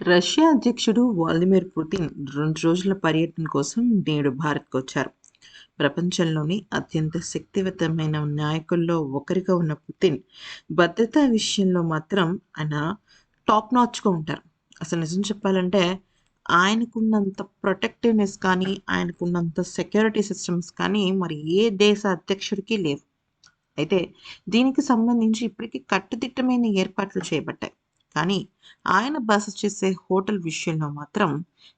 Russia అధ్యక్షుడు Vladimir Putin రెండు రోజుల పర్యటన కోసం నేడు భారత్కు వచ్చారు ప్రపంచంలోని అత్యంత శక్తివంతమైన నాయకుల్లో ఒకరిగా ఉన్న పుతిన్ భద్రతా విషయంలో మాత్రం ఆయన టాప్ నాచ్గా ఉంటారు. అసలు నిజం చెప్పాలంటే ఆయనకున్నంత ప్రొటెక్టివ్నెస్ కానీ ఆయనకున్నంత సెక్యూరిటీ సిస్టమ్స్ కానీ మరి ఏ దేశ అధ్యక్షుడికి లేవు. అయితే దీనికి సంబంధించి ఇప్పటికీ కట్టుదిట్టమైన ఏర్పాట్లు చేపట్టాయి. కానీ ఆయన బస చేసే హోటల్ విషయంలో మాత్రం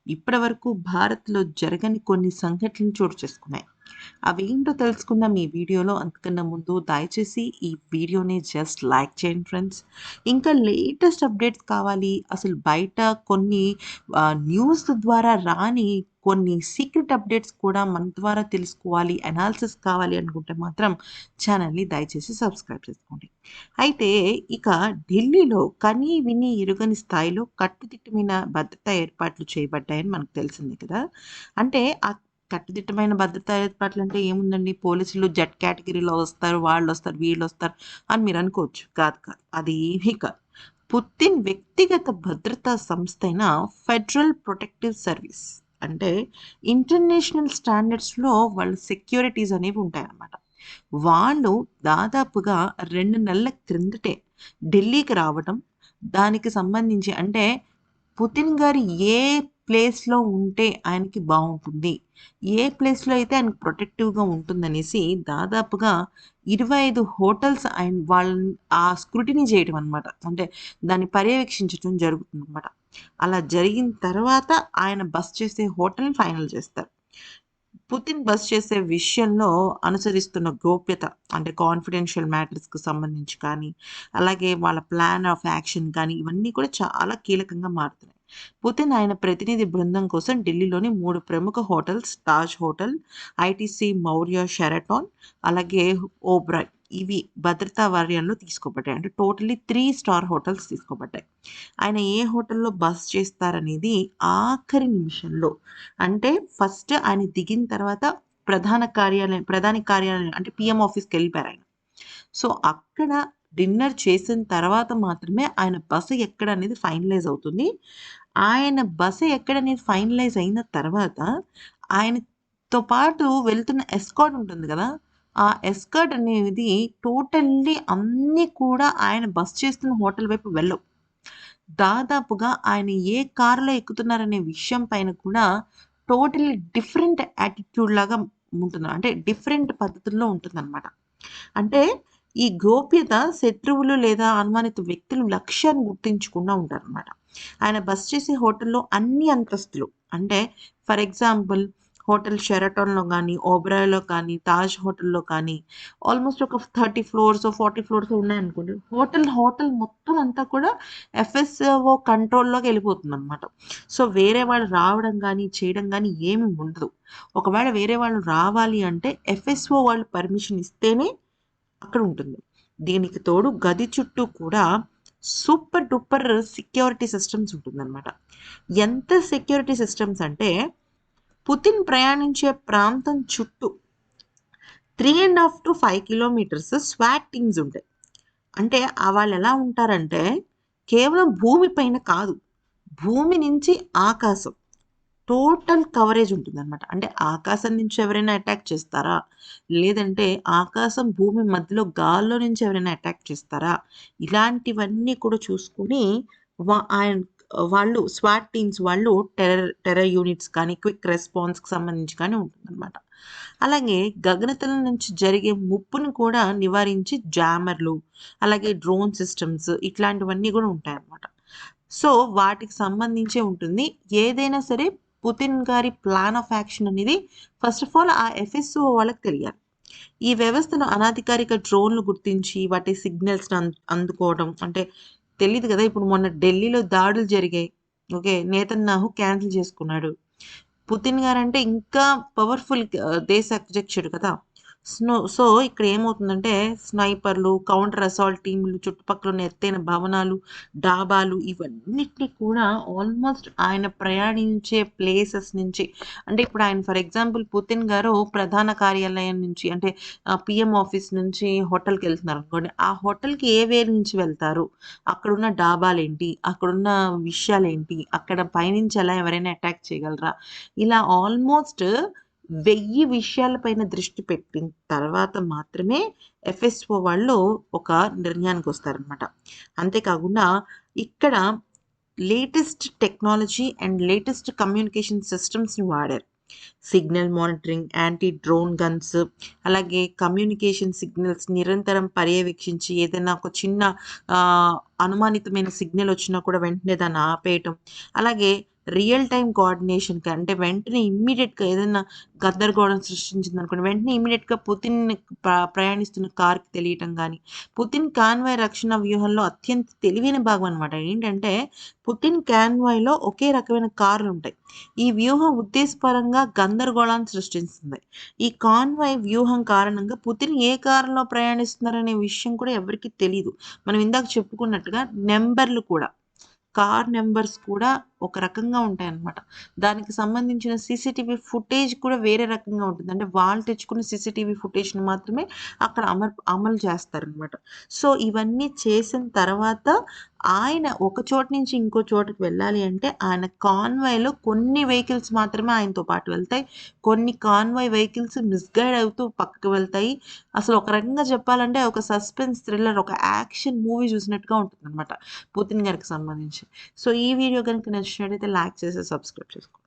ఇప్పటివరకు భారత్లో జరగని కొన్ని సంఘటనలు చోటు చేసుకున్నాయి. అవేంటో తెలుసుకుందాం ఈ వీడియోలో. అంతకన్నా ముందు దయచేసి ఈ వీడియోని జస్ట్ లైక్ చేయండి ఫ్రెండ్స్. ఇంకా లేటెస్ట్ అప్డేట్స్ కావాలి. అసలు బయట కొన్ని న్యూస్ ద్వారా రాని కొన్ని సీక్రెట్ అప్డేట్స్ కూడా మన ద్వారా తెలుసుకోవాలి. అనాలిసిస్ కావాలి అనుకుంటే మాత్రం ఛానల్ని దయచేసి సబ్స్క్రైబ్ చేసుకోండి. అయితే ఇక ఢిల్లీలో కనీ విని ఎరుగని స్థాయిలో కట్టుదిట్టమైన భద్రతా ఏర్పాట్లు చేయబడ్డాయని మనకు తెలిసింది కదా. అంటే ఆ కట్టుదిట్టమైన భద్రతా ఏర్పాట్లు అంటే ఏముందండి? పోలీసులు జెట్ కేటగిరీలో వస్తారు వాళ్ళు వస్తారు వీళ్ళు వస్తారు అని మీరు అనుకోవచ్చు. కాదు కాదు. అది ఏమీ కాదు. పుతిన్ వ్యక్తిగత భద్రతా సంస్థ అయిన ఫెడరల్ ప్రొటెక్టివ్ సర్వీస్ అంటే ఇంటర్నేషనల్ స్టాండర్డ్స్లో వాళ్ళ సెక్యూరిటీస్ అనేవి ఉంటాయన్నమాట. వాళ్ళు దాదాపుగా రెండు నెలల క్రిందటే ఢిల్లీకి రావడం దానికి సంబంధించి అంటే పుతిన్ గారు ఏ ప్లేస్లో ఉంటే ఆయనకి బాగుంటుంది. ఏ ప్లేస్లో అయితే ఆయనకు ప్రొటెక్టివ్గా ఉంటుందనేసి దాదాపుగా ఇరవై ఐదు హోటల్స్ ఆయన వాళ్ళని ఆ స్క్రూటినీ చేయడం అనమాట అంటే దాన్ని పర్యవేక్షించడం జరుగుతుంది అనమాట అలా జరిగిన తర్వాత ఆయన బస్ చేసే హోటల్ని ఫైనల్ చేస్తారు. పుతిన్ బస్ చేసే విషయంలో అనుసరిస్తున్న గోప్యత అంటే కాన్ఫిడెన్షియల్ మ్యాటర్స్కి సంబంధించి కానీ అలాగే వాళ్ళ ప్లాన్ ఆఫ్ యాక్షన్ కానీ ఇవన్నీ కూడా చాలా కీలకంగా మారుతున్నాయి. పుతిన్ ఆయన ప్రతినిధి బృందం కోసం ఢిల్లీలోని మూడు ప్రముఖ hotels Taj hotel ITC Maurya Sheraton అలాగే ఓబ్రాయ్ ఇవి భద్రతా వార్యంలో తీసుకోబడ్డాయి. అంటే టోటలీ త్రీ స్టార్ హోటల్స్ తీసుకోబడ్డాయి. ఆయన ఏ హోటల్లో బస్ చేస్తారనేది ఆఖరి నిమిషంలో. అంటే ఫస్ట్ ఆయన దిగిన తర్వాత ప్రధాన కార్యాలయం ప్రధాని కార్యాలయం అంటే పిఎం ఆఫీస్కి వెళ్ళిపోయారు ఆయన. సో అక్కడ డిన్నర్ చేసిన తర్వాత మాత్రమే ఆయన బస ఎక్కడ అనేది ఫైనలైజ్ అవుతుంది. ఆయన బస ఎక్కడ అనేది ఫైనలైజ్ అయిన తర్వాత ఆయనతో పాటు వెళ్తున్న ఎస్కాట్ ఉంటుంది కదా ఆ ఎస్కర్ట్ అనేది టోటల్లీ అన్నీ కూడా ఆయన బస్ చేస్తున్న హోటల్ వైపు వెళ్ళవు. దాదాపుగా ఆయన ఏ కారులో ఎక్కుతున్నారనే విషయం పైన కూడా టోటల్లీ డిఫరెంట్ యాటిట్యూడ్ లాగా ఉంటుంది అంటే డిఫరెంట్ పద్ధతుల్లో ఉంటుందన్నమాట. అంటే ఈ గోప్యత శత్రువులు లేదా అనుమానిత వ్యక్తులు లక్ష్యాన్ని గుర్తించకుండా ఉంటారనమాట ఆయన బస్ చేసే హోటల్లో అన్ని అంతస్తులు. అంటే ఫర్ ఎగ్జాంపుల్ హోటల్ షెరటాన్లో కానీ ఓబ్రాయ్లో కానీ తాజ్ హోటల్లో కానీ ఆల్మోస్ట్ ఒక థర్టీ ఫ్లోర్స్ ఫార్టీ ఫ్లోర్స్ ఉన్నాయనుకోండి హోటల్ హోటల్ మొత్తం అంతా కూడా ఎఫ్ఎస్ఓ కంట్రోల్లోకి వెళ్ళిపోతుంది అనమాట సో వేరే వాళ్ళు రావడం కానీ చేయడం కానీ ఏమి ఉండదు. ఒకవేళ వేరే వాళ్ళు రావాలి అంటే ఎఫ్ఎస్ఓ వాళ్ళు పర్మిషన్ ఇస్తేనే అక్కడ ఉంటుంది. దీనికి తోడు గది చుట్టూ కూడా సూపర్ డూపర్ సెక్యూరిటీ సిస్టమ్స్ ఉంటుందన్నమాట. ఎంత సెక్యూరిటీ సిస్టమ్స్ అంటే పుతిన్ ప్రయాణించే ప్రాంతం చుట్టూ three and half to five kilometres swat teams ఉంటాయి. అంటే వాళ్ళు ఎలా ఉంటారంటే కేవలం భూమి పైన కాదు భూమి నుంచి ఆకాశం టోటల్ కవరేజ్ ఉంటుంది అనమాట అంటే ఆకాశం నుంచి ఎవరైనా అటాక్ చేస్తారా? లేదంటే ఆకాశం భూమి మధ్యలో గాల్లో నుంచి ఎవరైనా అటాక్ చేస్తారా? ఇలాంటివన్నీ కూడా చూసుకుని వా ఆయన వాళ్ళు స్వాట్ టీమ్స్ వాళ్ళు టెర్రర్ టెర్రర్ యూనిట్స్ కానీ క్విక్ రెస్పాన్స్కి సంబంధించి కానీ ఉంటుందన్నమాట. అలాగే గగనతల నుంచి జరిగే ముప్పును కూడా నివారించి జామర్లు అలాగే డ్రోన్ సిస్టమ్స్ ఇట్లాంటివన్నీ కూడా ఉంటాయన్నమాట. సో వాటికి సంబంధించే ఉంటుంది. ఏదైనా సరే పుతిన్ గారి ప్లాన్ ఆఫ్ యాక్షన్ అనేది ఫస్ట్ ఆఫ్ ఆల్ ఆ ఎఫ్ఎస్ఓ వాళ్ళకి తెలియాలి. ఈ వ్యవస్థను అనాధికారిక డ్రోన్లు గుర్తించి వాటి సిగ్నల్స్ని అందుకోవడం అంటే తెలియదు కదా ఇప్పుడు మొన్న ఢిల్లీలో దాడులు జరిగాయి. ఓకే నేతన్నాహు క్యాన్సిల్ చేసుకున్నాడు. పుతిన్ గారు అంటే ఇంకా పవర్ఫుల్ దేశ అధ్యక్షుడు కదా. స్నో సో ఇక్కడ ఏమవుతుందంటే స్నైపర్లు కౌంటర్ అసాల్ట్ టీములు చుట్టుపక్కల ఉన్న ఎత్తైన భవనాలు డాబాలు ఇవన్నిటిని కూడా ఆల్మోస్ట్ ఆయన ప్రయాణించే ప్లేసెస్ నుంచి. అంటే ఇప్పుడు ఆయన ఫర్ ఎగ్జాంపుల్ పుతిన్ గారు ప్రధాన కార్యాలయం నుంచి అంటే పిఎం ఆఫీస్ నుంచి హోటల్కి వెళ్తున్నారు అనుకోండి. ఆ హోటల్కి ఏ వే నుంచి వెళ్తారు? అక్కడున్న డాబాలేంటి? అక్కడున్న విషయాలు ఏంటి అక్కడ పైనుంచి ఎలా ఎవరైనా అటాక్ చేయగలరా? ఇలా ఆల్మోస్ట్ వెయ్యి విషయాలపైన దృష్టి పెట్టిన తర్వాత మాత్రమే ఎఫ్ఎస్ఓ వాళ్ళు ఒక నిర్ణయానికి వస్తారనమాట అంతేకాకుండా ఇక్కడ latest technology and latest communication సిస్టమ్స్ని వాడారు. Signal monitoring anti drone guns అలాగే కమ్యూనికేషన్ సిగ్నల్స్ నిరంతరం పర్యవేక్షించి ఏదైనా ఒక చిన్న అనుమానితమైన సిగ్నల్ వచ్చినా కూడా వెంటనే దాన్ని ఆపేయటం. అలాగే రియల్ టైం కోఆర్డినేషన్కి అంటే వెంటనే ఇమ్మీడియట్గా ఏదైనా గందరగోళం సృష్టించింది అనుకోండి వెంటనే ఇమ్మీడియట్గా పుతిన్ ప్రయాణిస్తున్న కార్కి తెలియటం కానీ పుతిన్ కాన్వాయ్ రక్షణ వ్యూహంలో అత్యంత తెలివైన భాగం అనమాట ఏంటంటే పుతిన్ కాన్వాయ్లో ఒకే రకమైన కార్లు ఉంటాయి. ఈ వ్యూహం ఉద్దేశపరంగా గందరగోళాన్ని సృష్టిస్తుంది. ఈ కాన్వాయ్ వ్యూహం కారణంగా పుతిన్ ఏ కారులో ప్రయాణిస్తున్నారనే విషయం కూడా ఎవరికీ తెలియదు మనం ఇందాక చెప్పుకున్నట్టుగా నెంబర్లు కూడా. కార్ నెంబర్స్ కూడా ఒక రకంగా ఉంటాయన్నమాట. దానికి సంబంధించిన సీసీటీవీ ఫుటేజ్ కూడా వేరే రకంగా ఉంటుంది. అంటే వాళ్ళు తెచ్చుకున్న సీసీటీవీ ఫుటేజ్ని మాత్రమే అక్కడ అమలు అమలు చేస్తారనమాట సో ఇవన్నీ చేసిన తర్వాత ఆయన ఒక చోట నుంచి ఇంకో చోటుకి వెళ్ళాలి అంటే ఆయన కాన్వాయ్లో కొన్ని వెహికల్స్ మాత్రమే ఆయనతో పాటు వెళ్తాయి. కొన్ని కాన్వాయ్ వెహికల్స్ మిస్గైడ్ అవుతూ పక్కకు వెళ్తాయి. అసలు ఒక రకంగా చెప్పాలంటే ఒక సస్పెన్స్ థ్రిల్లర్ ఒక యాక్షన్ మూవీ చూసినట్టుగా ఉంటుంది అనమాట పుతిన్ గారికి సంబంధించి. సో ఈ వీడియో కనుక నచ్చినట్టయితే లైక్ చేసి సబ్స్క్రైబ్ చేసుకోండి.